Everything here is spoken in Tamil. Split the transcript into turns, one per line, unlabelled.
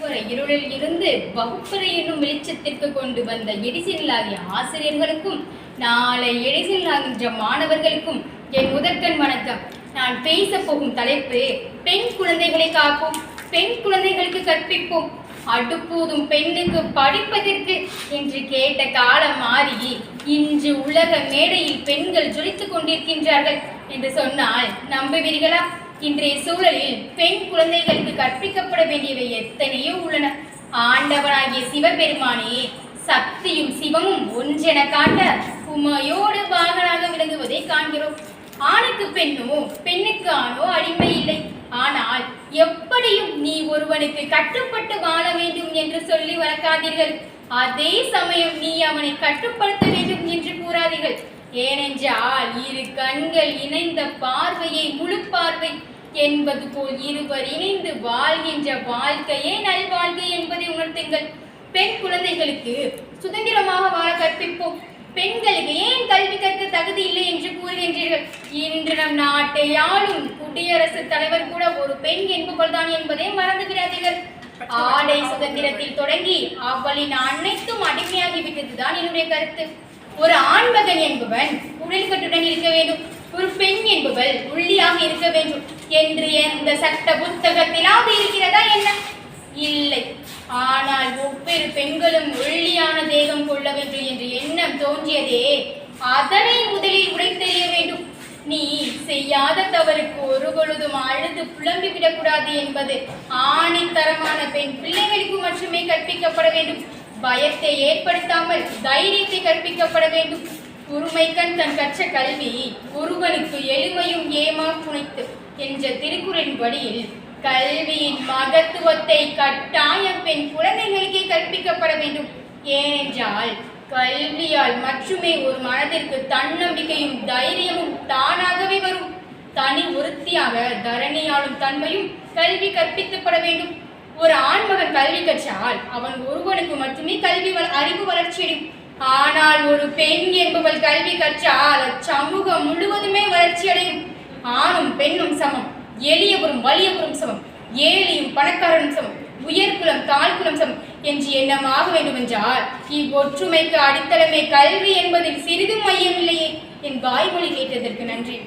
ஒரு இருளில் இருந்து வகுப்பறை என்னும் வெளிச்சத்திற்கு கொண்டு வந்த எடிசனிலாகிய ஆசிரியர்களுக்கும் நாளை எடிசனிலாகின்ற மாணவர்களுக்கும் என் முதற்கண் வணக்கம். நான் பேச போகும் தலைப்பு பெண் குழந்தைகளை காப்போம் பெண் குழந்தைகளுக்கு கற்பிப்போம். அடுப்பூதும் பெண்ணுக்கு படிப்பதற்கு என்று கேட்ட காலம் மாறி இன்று உலக மேடையில் பெண்கள் ஜொலித்துக் கொண்டிருக்கின்றார்கள் என்று சொன்னால் நம்புவீர்களா? இன்றைய சூழலில் பெண் குழந்தைகளுக்கு கற்பிக்கப்பட வேண்டியவை எத்தனையோ உள்ளன. ஆண்டவனாகிய சிவபெருமானே சக்தியும் சிவமும் ஒன்றென காட்ட உமையோடு பாகனாக விளங்குவதை காண்கிறோம். ஆணுக்கு பெண்ணோ பெண்ணுக்கு ஆணோ அடிமை இல்லை. ஆனால் எப்படியும் நீ ஒருவனுக்கு கட்டுப்பட்டு வாழ வேண்டும் என்று சொல்லி வளர்க்காதீர்கள். அதே சமயம் நீ அவனை கட்டுப்படுத்த வேண்டும் என்று கூறாதீர்கள். ஏனென்றால் இரு கண்கள் இணைந்த பார்வையை முழு பார்வை என்பது போல் இருவர் இணைந்து வாழ்கின்ற வாழ்க்கையே நல்வாழ்க்கை என்பதை உணர்த்துங்கள். பெண் குழந்தைகளுக்கு சுதந்திரமாக வாழ கற்பிப்போம். பெண்களுக்கு ஏன் கல்வி கற்க தகுதி இல்லை என்று கூறுகின்றீர்கள்? இன்று நம் நாட்டை ஆளும் குடியரசுத் தலைவர் கூட ஒரு பெண் என்பவள் தான் என்பதை மறந்து விடாதீர்கள் ஆடை சுதந்திரத்தில் தொடங்கி அவளின் அனைத்தும் அடிமையாகிவிட்டதுதான் என்னுடைய கருத்து. ஒரு ஆண்மகன் என்பவன் உடல் கட்டுடன் இருக்க வேண்டும். ஒரு பெண் என்பவள் உள்ளியாக இருக்க வேண்டும். என்று எந்த சட்ட புத்தகத்திலாவது இருக்கிறதா என்ன? இல்லை. ஆனால் ஒவ்வொரு பெண்களும் ஒல்லியான தேகம் கொள்ள வேண்டும் என்று எண்ணம் தோன்றியதே. அதனை முதலில் உடைத்தெறிய வேண்டும். நீ செய்யாத தவறுக்கு ஒரு பொழுதும் அழுது புலம்பி விடக்கூடாது என்பது ஆணித்தரமான பெண் பிள்ளைகளுக்கு மட்டுமே கற்பிக்கப்பட வேண்டும். பயத்தை ஏற்படுத்தாமல் தைரியத்தை கற்பிக்கப்பட வேண்டும். உரிமைக்கண் தன் கற்ற கல்வி ஒருவனுக்கு எளிமையும் ஏமா புனைத்து. என்ற திருக்குறளின் வழியில் கல்வியின் மகத்துவத்தை கட்டாயம் பெண் குழந்தைகளுக்கே கற்பிக்கப்பட வேண்டும். ஏனென்றால் கல்வியால் மட்டுமே ஒரு மனதிற்கு தன்னம்பிக்கையும் தைரியமும் தானாகவே வரும். தனி ஒருத்தியாக தரணியாளும் தன்மையும் கல்வி கற்பிக்கப்பட வேண்டும். ஒரு ஆண்மகன் கல்வி கற்றால் அவன் ஒருவனுக்கு மட்டுமே கல்வி அறிவு வளர்ச்சியடையும் ஆனால் ஒரு பெண் என்பவள் கல்வி கற்றால் அச்சமூகம் முழுவதுமே வளர்ச்சியடையும் ஆணும் பெண்ணும் சமம். எளியவரும் வலியவரும் சமம். ஏழையும் பணக்காரனும் சமம். உயர்குலம் தாழ்குலம் சமம். என்று எண்ணமாக வேண்டுமென்றால் இவ்வொற்றுமைக்கு அடித்தளமே கல்வி என்பதில் சிறிதும் மையமில்லையே என் வாய்மொழி கேட்டதற்கு நன்றி.